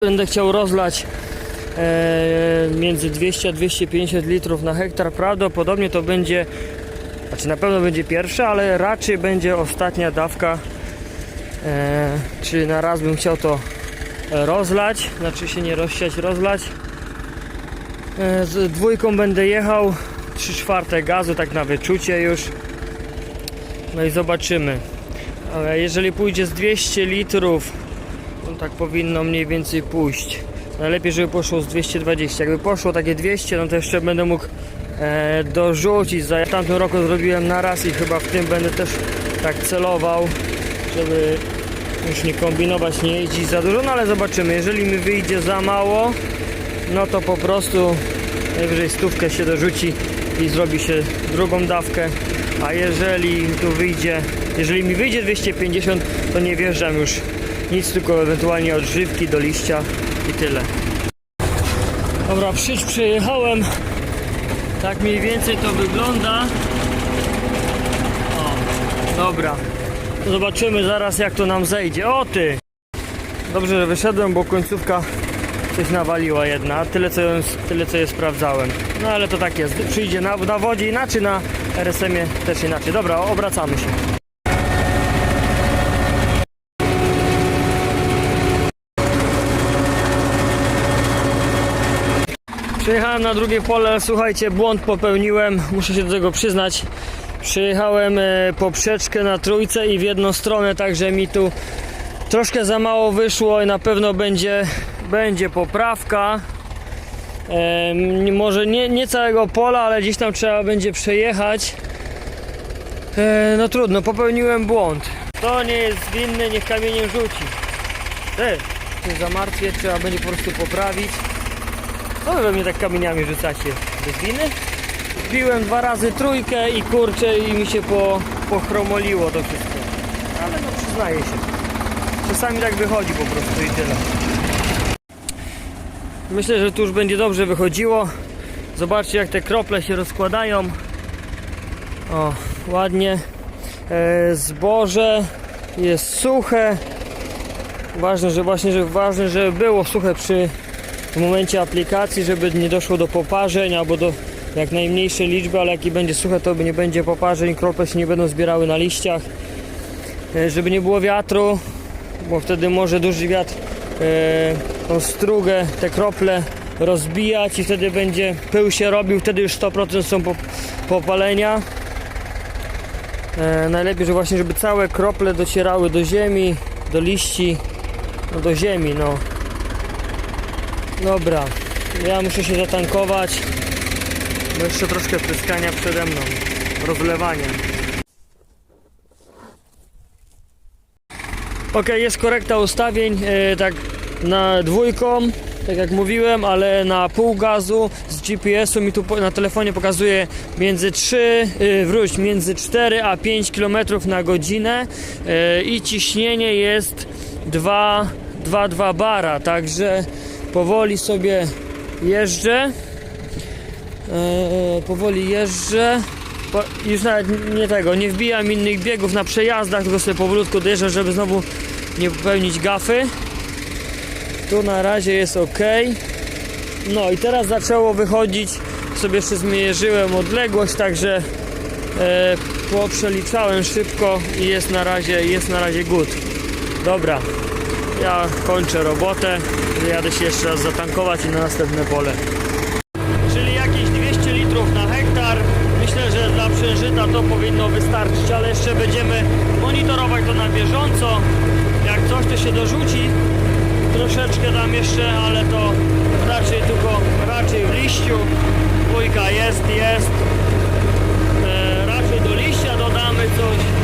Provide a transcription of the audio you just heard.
Będę chciał rozlać e, między 200 a 250 litrów na hektar. Prawdopodobnie to będzie, znaczy na pewno będzie pierwsza, ale raczej będzie ostatnia dawka. E, czyli na raz bym chciał to rozlać, znaczy się nie rozsiać, rozlać. E, z dwójką będę jechał, 3 czwarte gazu, tak na wyczucie już. No i zobaczymy. Ale jeżeli pójdzie z 200 litrów no tak powinno mniej więcej pójść. Najlepiej, żeby poszło z 220. Jakby poszło takie 200, no to jeszcze będę mógł e, dorzucić. Za w tamtym roku zrobiłem na raz i chyba w tym będę też tak celował, żeby już nie kombinować, nie jeździć za dużo, no ale zobaczymy. Jeżeli mi wyjdzie za mało, no to po prostu najwyżej stówkę się dorzuci i zrobi się drugą dawkę. A jeżeli tu wyjdzie, jeżeli mi wyjdzie 250, to nie wjeżdżam już nic, tylko ewentualnie odżywki do liścia i tyle. Dobra, przyć przejechałem. Tak mniej więcej to wygląda. O, dobra. Zobaczymy zaraz jak to nam zejdzie. O ty! Dobrze, że wyszedłem, bo końcówka coś nawaliła jedna. Tyle co, tyle co je sprawdzałem. No ale to tak jest. Przyjdzie na, na wodzie inaczej, na RSM-ie też inaczej. Dobra, obracamy się. Przyjechałem na drugie pole, słuchajcie, błąd popełniłem, muszę się do tego przyznać. Przyjechałem e, poprzeczkę na trójce i w jedną stronę, także mi tu troszkę za mało wyszło i na pewno będzie, będzie poprawka. Nie- może nie, nie całego pola, ale gdzieś tam trzeba będzie przejechać. E, no trudno, popełniłem błąd. To nie jest winny, niech kamieniem rzuci. Ty, się zamartwię, trzeba będzie po prostu poprawić. Co wy mnie tak kamieniami rzucacie? Winy? Wbiłem dwa razy trójkę i kurczę i mi się po, pochromoliło to wszystko. Ale no przyznaję się. Czasami tak wychodzi po prostu i tyle. Myślę, że tu już będzie dobrze wychodziło. Zobaczcie jak te krople się rozkładają. O, ładnie. E, zboże jest suche. Ważne, że właśnie, że ważne, żeby było suche przy w momencie aplikacji, żeby nie doszło do poparzeń albo do jak najmniejszej liczby, ale jak i będzie suche, to nie będzie poparzeń, krople się nie będą zbierały na liściach, E, żeby nie było wiatru, bo wtedy może duży wiatr e, tą strugę, te krople rozbijać i wtedy będzie pył się robił, wtedy już 100% są po, popalenia. E, najlepiej, że właśnie, żeby całe krople docierały do ziemi, do liści, no do ziemi, no. Dobra, ja muszę się zatankować. Bo jeszcze troszkę pryskania przede mną. Rozlewania. Ok, jest korekta ustawień. E, tak na dwójką, tak jak mówiłem, ale na pół gazu z GPS-u mi tu na telefonie pokazuje między 3, y, wróć, między 4 a 5 km na godzinę e, i ciśnienie jest 2,2 bara, także powoli sobie jeżdżę. E, powoli jeżdżę. Po, już nawet nie tego, nie wbijam innych biegów na przejazdach, tylko sobie powolutku dojeżdżam, żeby znowu nie popełnić gafy. Tu na razie jest ok. No i teraz zaczęło wychodzić. Sobie jeszcze zmierzyłem odległość, także e, poprzeliczałem szybko i jest na razie, jest na razie good. Dobra, ja kończę robotę, jadę się jeszcze raz zatankować i na następne pole. Czyli jakieś 200 litrów na hektar. Myślę, że dla przężyta to powinno wystarczyć, ale jeszcze będziemy monitorować to na bieżąco. Jak coś to się dorzuci, troszeczkę tam jeszcze, ale to raczej tylko raczej w liściu. Dwójka jest, jest. E, raczej do liścia dodamy coś.